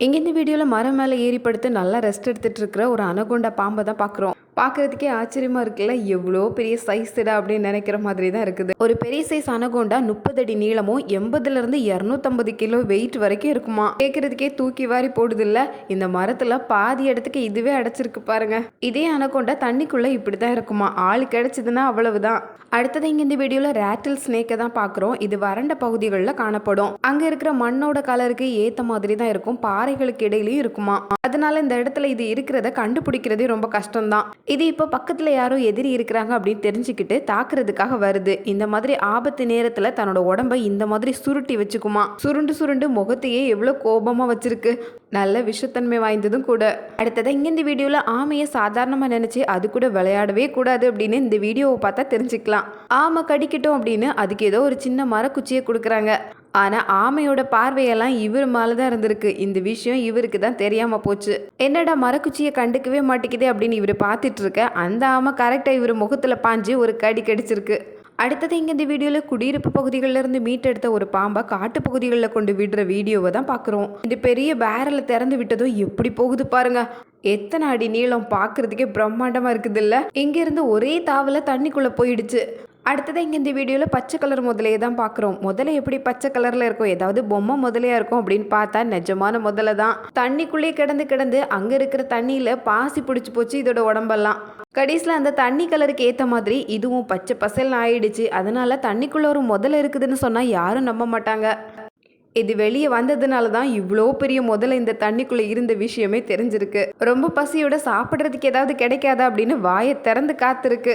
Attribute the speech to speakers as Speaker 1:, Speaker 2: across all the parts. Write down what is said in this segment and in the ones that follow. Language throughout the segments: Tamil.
Speaker 1: இங்கே இந்த வீடியோவில் மரம் மேலே ஏறிப்படுத்து நல்லா ரெஸ்ட் எடுத்துகிட்டு இருக்கிற ஒரு அனகொண்டா பாம்பை தான் பார்க்குறோம் பார்க்கறதுக்கே ஆச்சரியமாக இருக்குல்ல? எவ்வளோ பெரிய சைஸ்டா அப்படின்னு நினைக்கிற மாதிரி தான் இருக்குது. ஒரு பெரிய சைஸ் அனகோண்டா முப்பது அடி நீளமும் எண்பதுலேருந்து இரநூத்தம்பது கிலோ வெயிட் வரைக்கும் இருக்குமா? கேட்குறதுக்கே தூக்கி வாரி போடுதில்ல? இந்த மரத்தில் பாதி இடத்துக்கு இதுவே அடைச்சிருக்கு பாருங்க. இதே அனகோண்டா தண்ணிக்குள்ளே இப்படி தான் இருக்குமா? ஆள் கிடைச்சதுன்னா அவ்வளவுதான். அடுத்தது இங்கே இந்த வீடியோவில் ரேட்டில் ஸ்னேக்கை தான் பார்க்குறோம். இது வறண்ட பகுதிகளில் காணப்படும். அங்கே இருக்கிற மண்ணோட கலருக்கு ஏற்ற மாதிரி தான் இருக்கும். பாறைகளுக்கு இடையிலையும் இருக்குமா? அதனால இந்த இடத்துல இது இருக்கிறத கண்டுபிடிக்கிறதே ரொம்ப கஷ்டம்தான். இது இப்போ பக்கத்தில் யாரோ எதிரி இருக்கிறாங்க அப்படின்னு தெரிஞ்சுக்கிட்டு தாக்குறதுக்காக வருது. இந்த மாதிரி ஆபத்து நேரத்தில் தன்னோட உடம்ப இந்த மாதிரி சுருட்டி வச்சுக்குமா? சுருண்டு சுருண்டு முகத்தையே எவ்வளோ கோபமாக வச்சிருக்கு. நல்ல விஷத்தன்மை வாய்ந்ததும் கூட. அடுத்ததாக இங்கே இந்த வீடியோவில் ஆமையை சாதாரணமாக நினச்சி அது கூட விளையாடவே கூடாது அப்படின்னு இந்த வீடியோவை பார்த்தா தெரிஞ்சுக்கலாம். ஆமை கடிக்கட்டும் அப்படின்னு அதுக்கு ஏதோ ஒரு சின்ன மரக்குச்சியை கொடுக்குறாங்க. ஆனால் ஆமையோட பார்வையெல்லாம் இவர் மேல தான் இருந்திருக்கு. இந்த விஷயம் இவருக்கு தான் தெரியாமல் போச்சு. என்னடா மரக்குச்சியை கண்டுக்கவே மாட்டேங்குதே அப்படின்னு இவர் பார்த்துட்டு இருக்க அந்த ஆமை கரெக்டாக இவர் முகத்தில் பாஞ்சு ஒரு கடி கடிச்சிருக்கு. அடுத்தது இங்கே இந்த வீடியோவில் குடியிருப்பு பகுதிகளில் இருந்து மீட்டெடுத்த ஒரு பாம்பை காட்டு பகுதிகளில் கொண்டு விடுற வீடியோவை தான் பார்க்குறோம். இந்த பெரிய பேரலை திறந்து விட்டதும் எப்படி போகுது பாருங்க. எத்தனை அடி நீளம் பார்க்குறதுக்கே பிரம்மாண்டமாக இருக்குது இல்லை இங்கேருந்து ஒரே தாவில் தண்ணிக்குள்ளே போயிடுச்சு. அடுத்தது இங்கே இந்த வீடியோவில் பச்சை கலர் முதலையை தான் பார்க்குறோம். முதல்ல எப்படி பச்சை கலரில் இருக்கும்? ஏதாவது பொம்மை முதலையாக இருக்கும் அப்படின்னு பார்த்தா நிஜமான முதல்ல தான். தண்ணிக்குள்ளேயே கிடந்து கிடந்து அங்கே இருக்கிற தண்ணியில் பாசி பிடிச்சி போச்சு இதோட உடம்பெல்லாம். கடைசியில் அந்த தண்ணி கலருக்கு ஏற்ற மாதிரி இதுவும் பச்சை பசல்னு ஆயிடுச்சு. அதனால தண்ணிக்குள்ளே ஒரு முதல்ல இருக்குதுன்னு சொன்னால் யாரும் நம்ப மாட்டாங்க. இது வெளியே வந்ததுனால தான் இவ்வளோ பெரிய முதல்ல இந்த தண்ணிக்குள்ளே இருந்த விஷயமே தெரிஞ்சிருக்கு. ரொம்ப பசியோட சாப்பிட்றதுக்கு ஏதாவது கிடைக்காதா அப்படின்னு வாயை திறந்து காத்திருக்கு.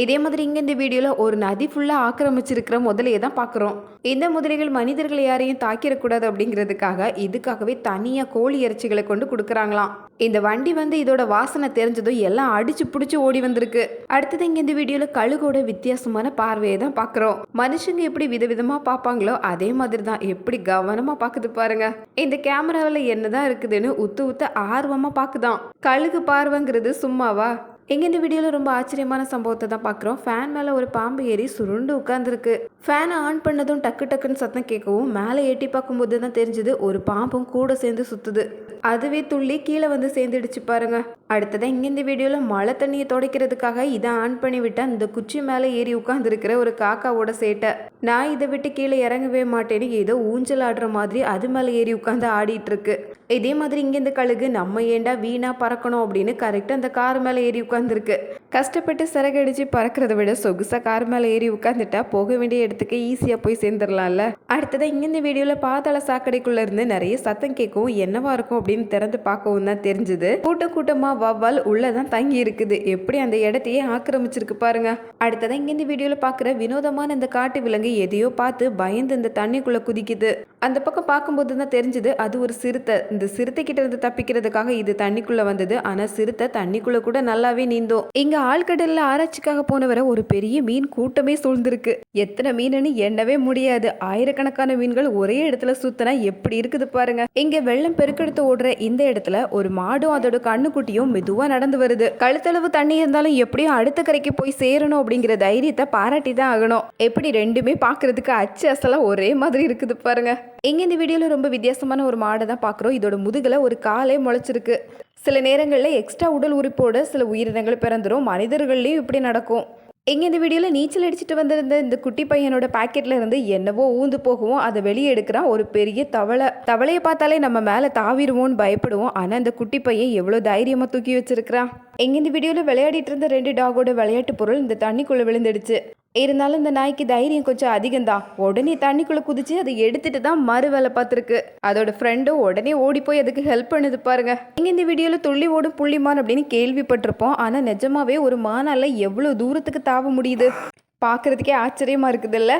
Speaker 1: இதே மாதிரி இங்கே இந்த வீடியோவில் ஒரு நதி ஃபுல்லாக ஆக்கிரமிச்சிருக்கிற முதலையை தான் பார்க்குறோம். இந்த முதலைகள் மனிதர்கள் யாரையும் தாக்கிடக்கூடாது அப்படிங்கிறதுக்காக இதுக்காகவே தனியாக கோழி இறைச்சிகளை கொண்டு கொடுக்குறாங்களாம். இந்த வண்டி வந்து இதோட வாசனை தெரிஞ்சதும் எல்லாம் அடிச்சு பிடிச்சி ஓடி வந்திருக்கு. அடுத்தது இங்கே இந்த வீடியோவில் கழுகோட வித்தியாசமான பார்வையை தான் பார்க்குறோம். மனுஷங்க எப்படி விதவிதமாக பார்ப்பாங்களோ அதே மாதிரி தான் எப்படி கவனமாக பார்க்குது பாருங்க. இந்த கேமராவில் என்னதான் இருக்குதுன்னு உத்து உத்து ஆர்வமாக பார்க்குதான். கழுகு பார்வைங்கிறது சும்மாவா? எங்கே இந்த வீடியோவில் ரொம்ப ஆச்சரியமான சம்பவத்தை தான் பார்க்குறோம் ஃபேன் மேலே ஒரு பாம்பு ஏறி சுருண்டு உட்காந்துருக்கு ஃபேனை ஆன் பண்ணதும் டக்கு டக்குன்னு சத்தம் கேட்கவும் மேலே எட்டி பார்க்கும்போது தான் தெரிஞ்சுது ஒரு பாம்பும் கூட சேர்ந்து சுற்றுது அதுவே துள்ளி கீழே வந்து சேர்ந்துடுச்சு பாருங்கள் அடுத்ததான் இங்கே இந்த வீடியோவில் மழை தண்ணியை துடைக்கிறதுக்காக இதை ஆன் பண்ணி விட்டு அந்த குச்சி மேலே ஏறி உட்காந்துருக்கிற ஒரு காக்காவோட சேட்டை. நான் இதை விட்டு கீழே இறங்கவே மாட்டேன்னு ஏதோ ஊஞ்சல் ஆடுற மாதிரி அது மேலே ஏறி உட்காந்து ஆடிட்டு இருக்கு. இதே மாதிரி இங்கே இந்த கழுகு நம்ம ஏண்டா வீணா பறக்கணும் அப்படின்னு கரெக்டாக அந்த கார் மேலே ஏறி உட்காந்துருக்கு கஷ்டப்பட்டு சிறகடிச்சு பறக்கிறத விட சொகுசாக கார் மேலே ஏறி உட்காந்துட்டா போக வேண்டிய இடத்துக்கு ஈஸியாக போய் சேர்ந்துடலாம்ல. அடுத்ததான் இங்கே இந்த வீடியோவில் பாதாள சாக்கடைக்குள்ளேருந்து நிறைய சத்தம் கேட்கவும் என்னவா இருக்கும் அப்படின்னு திறந்து பார்க்கவும் தான் தெரிஞ்சுது. கூட்டம் கூட்டமாக வவ்வால் உள்ளதான் தங்கி இருக்குது எப்படி அந்த இடத்தையே ஆக்கிரமிச்சிருக்கு பாருங்க. அடுத்ததான் இங்கேருந்து வீடியோவில் வீடியோல பாக்குற வினோதமான இந்த காட்டு விலங்கு எதையோ பார்த்து பயந்து இந்த தண்ணிக்குள்ள குதிக்குது. அந்த பக்கம் பார்க்கும்போது தான் தெரிஞ்சது அது ஒரு சிறுத்தை. இந்த சிறுத்தைக்கிட்ட இருந்து தப்பிக்கிறதுக்காக இது தண்ணிக்குள்ளே வந்தது. ஆனால் சிறுத்தை தண்ணிக்குள்ளே கூட நல்லாவே நீந்தோம் இங்கே ஆழ்கடலில் ஆராய்ச்சிக்காக போனவரை ஒரு பெரிய மீன் கூட்டமே சூழ்ந்திருக்கு. எத்தனை மீனுன்னு எண்ணவே முடியாது. ஆயிரக்கணக்கான மீன்கள் ஒரே இடத்துல சுத்தினா எப்படி இருக்குது பாருங்க. இங்கே வெள்ளம் பெருக்கெடுத்து ஓடுற இந்த இடத்துல ஒரு மாடும் அதோட கண்ணுக்குட்டியும் மெதுவாக நடந்து வருது. கழுத்தளவு தண்ணி இருந்தாலும் எப்படியும் அடுத்த கரைக்கு போய் சேரணும் அப்படிங்கிற தைரியத்தை பாராட்டி தான் ஆகணும். எப்படி ரெண்டுமே பார்க்கறதுக்கு அச்சு அசலாக ஒரே மாதிரி இருக்குது பாருங்க. இங்க இந்த வீடியோல ரொம்ப வித்தியாசமான ஒரு மாடை தான் பார்க்குறோம் இதோட முதுகுல ஒரு காலே முளைச்சிருக்கு. சில நேரங்களில் எக்ஸ்ட்ரா உடல் உறுப்போட சில உயிரினங்கள் பிறந்துரும். மனிதர்கள்லையும் இப்படி நடக்கும். இங்கே இந்த வீடியோவில் நீச்சல் அடிச்சுட்டு வந்திருந்த இந்த குட்டி பையனோட பாக்கெட்ல இருந்து என்னவோ ஊந்து போகவும். அதை வெளியே எடுக்கிறான். ஒரு பெரிய தவளை. தவளையை பார்த்தாலே நம்ம மேலே தாவிடுவோம்னு பயப்படுவோம். ஆனால் இந்த குட்டி பையன் எவ்வளோ தைரியமாக தூக்கி வச்சிருக்கிறான். எங்க இந்த வீடியோவில் விளையாடிட்டு இருந்த ரெண்டு டாகோட விளையாட்டு பொருள் இந்த தண்ணிக்குள்ளே விழுந்துடுச்சு. இருந்தாலும் இந்த நாய்க்கு தைரியம் கொஞ்சம் அதிகம்தான் உடனே தண்ணிக்குள்ளே குதிச்சு அதை எடுத்துட்டு தான் மறு வேலை பார்த்துருக்கு. அதோட ஃப்ரெண்டும் உடனே ஓடி போய் அதுக்கு ஹெல்ப் பண்ணுது பாருங்க. நீங்கள் இந்த வீடியோவில் துள்ளி ஓடும் புள்ளிமான் அப்படின்னு கேள்விப்பட்டிருப்போம். ஆனால் நிஜமாவே ஒரு மானால் எவ்வளோ தூரத்துக்கு தாவ முடியுது? பார்க்கறதுக்கே ஆச்சரியமாக இருக்குதுல்ல?